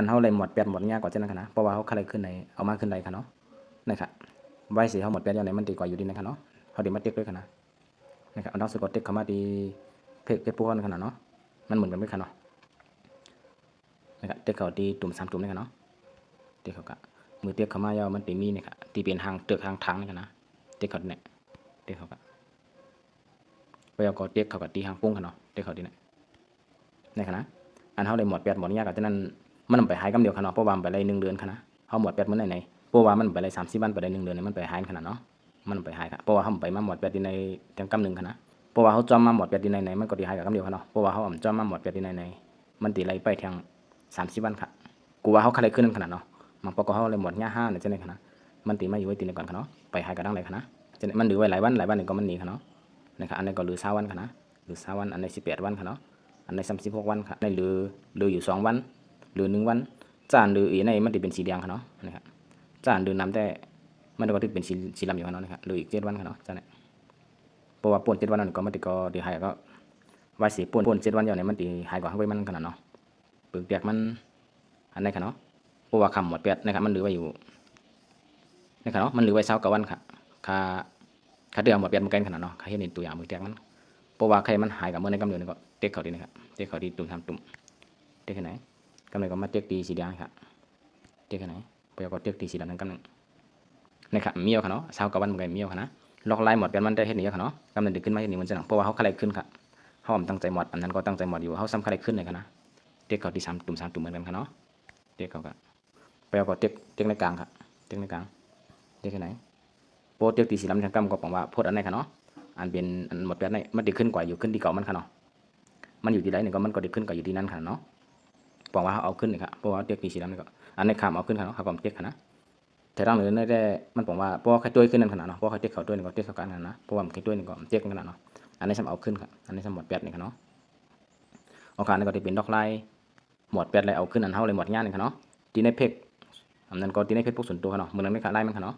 อันเฮาเลยหมดแปดหมดยากกว่าเจ้านั้นค่ะนะเพราะว่าเฮาคาเลยขึ้นในเอามาขึ้นใดค่ะเนาะนะครับไว้สิเฮาหมดแปดอย่างไหนมันตีกว่าอยู่ดีนะคะเนาะเฮาดีมาติ๊กด้วยค่ะนะนะครับเอาดอกสกอตติ๊กเขามาดีเพกเพกพวกนั้นค่ะเนาะมันเหมือนกันไหมค่ะเนาะนะครับเติ๊กเขาดีตุ่มสามตุ่มนี่ค่ะเนาะเติ๊กเขากะมือเติ๊กเขามายาวมันตีมีนี่ค่ะตีเป็นหางเตือกหางทางนี่ค่ะนะเติ๊กเขาเนี่ยติ๊กเขากะไปเอาก็ติ๊กเขากะตีหางปุ้งค่ะเนาะเติ๊กเขาดีเนี่ยนี่ค่ะนะอันเฮาได้หมดแปดหมดยากกับฉะนั้น มันไปหายกำเดียวขนาดเพราะว่ามันไปได้1เดือนขนาดเฮาหมดแปดมื้อไหนเพราะว่ามันไปได้30วันไปได้1เดือนนี่มันไปหายขนาดเนาะมันไปหายครับเพราะว่าเฮาไปมาหมดแปดที่ในเต็มกำหนึ่งขนาดเพราะว่าเฮาจอมมาหมดแปดที่ไหนมันก็สิหายกับกำเดียวขนาดเพราะว่าเฮาจอมมาหมดแปดที่ไหนมันติไล่ไปทาง30วันค่ะกูว่าเฮาคันได้ขึ้นขนาดเนาะมันปกก็เฮาเลยหมดยา5เนี่ยจังได๋ขนาดมันติมาอยู่ไว้ตีในก่อนขนาดไปหายกับดังไดขนาดจังมันหลือไว้หลายวันหลายวันนี่ก็มันหนีขนาดนะครับอันนี้ก็หลือ20วันขนาดหลือ20วันอันนี้18วันขนาดอันในสามสิบหกวันครับในหลือเหลืออยู่สองวัน หลือหนึ่งวันจานหลืออีในมันจะเป็นสีแดงครับเนาะนะครับจานเดือนน้ำแต่มันก็จะเป็นสีสีลำอยู่ครับเนาะนะครับเหลืออีกเจ็ดวันครับเนาะจานเนี่ยเพราะว่าป่นเจ็ดวันนั้นก็มันติก็ดีหายก็วายสีป่นป่นเจ็ดวันอย่างนี้มันตีหายกว่าข้างไว้มันขนาดเนาะเปลือกเปียกมันอันไหนครับเนาะเพราะว่าคำหมดเปียกนะครับมันเหลือไว้อยู่นะครับเนาะมันเหลือไว้เช้ากับวันค่ะค่าค่าเดือนหมดเปียกเหมือนกันขนาดเนาะค่าเห็นตัวอย่างมือเปียกมันเพราะว่าใครมันหายกับเมื่อในกำเนิดนี่ก็เต็กเขาดีนะครับเต็กเขาดีตุ่มทำตุ่มเต็กแค่ไหน กำเนิดก็มาเต็กตีสีแดงครับเต็กไหนไปเอาก็เต็กตีสีดำนั่นกำเนิดนะครับมียวค่ะเนาะเช้ากับวันเหมือนกันมียวค่ะนะล็อกไล่หมดเป็นมันได้เห็นนี้ค่ะเนาะกำเนิดดึกขึ้นมาเห็นนี้มันจะหนังเพราะว่าเขาคลายขึ้นครับเขาตั้งใจหมดอันนั้นก็ตั้งใจหมดอยู่เขาซ้ำคลายขึ้นเลยค่ะนะเต็กเขาที่สามตุ่มสามตุ่มเหมือนกันค่ะเนาะเต็กเขาก็ไปเอาก็เต็กเต็กในกลางครับเต็กในกลางเต็กไหนโปรเต็กตีสีดำทางกำก็บอกว่าโพดอันไหนค่ะเนาะอันเป็นอันหมดแบบไหนมันดีขึ้นกว่าอยู่ขึ้นที่เก่ามันค่ะเนาะมันอยู่ที่ไหนเนี่ยก็มันก็ดีขึ้นกว่าอยู่ที่นั่นค่ะเนาะ บอกว่าเอาขึ้นนี่ครับเพราะว่าเตียกตีสีดำนี่ก็อันในขามเอาขึ้นค่ะเนาะเขาก็เตียกค่ะนะแต่ร่างเหนือได้มันบอกว่าเพราะว่าใครตัวขึ้นนั่นขนาดเนาะเพราะใครเตียกเขาตัวนี่ก็เตียกเขากันนะเพราะว่ามันใครตัวนี่ก็เตียกกันขนาดเนาะอันนี้สำเอาขึ้นครับอันนี้สำหมดแปดนี่ค่ะเนาะโอกาสนี่ก็จะเป็นดอกไล่หมดแปดเลยเอาขึ้นอันเท่าเลยหมดง่ายนี่ค่ะเนาะตีในเพกอันนั้นก็ตีในเพกพวกส่วนตัวค่ะเนาะมือนั้นไม่ขาดไล่มันค่ะเนาะ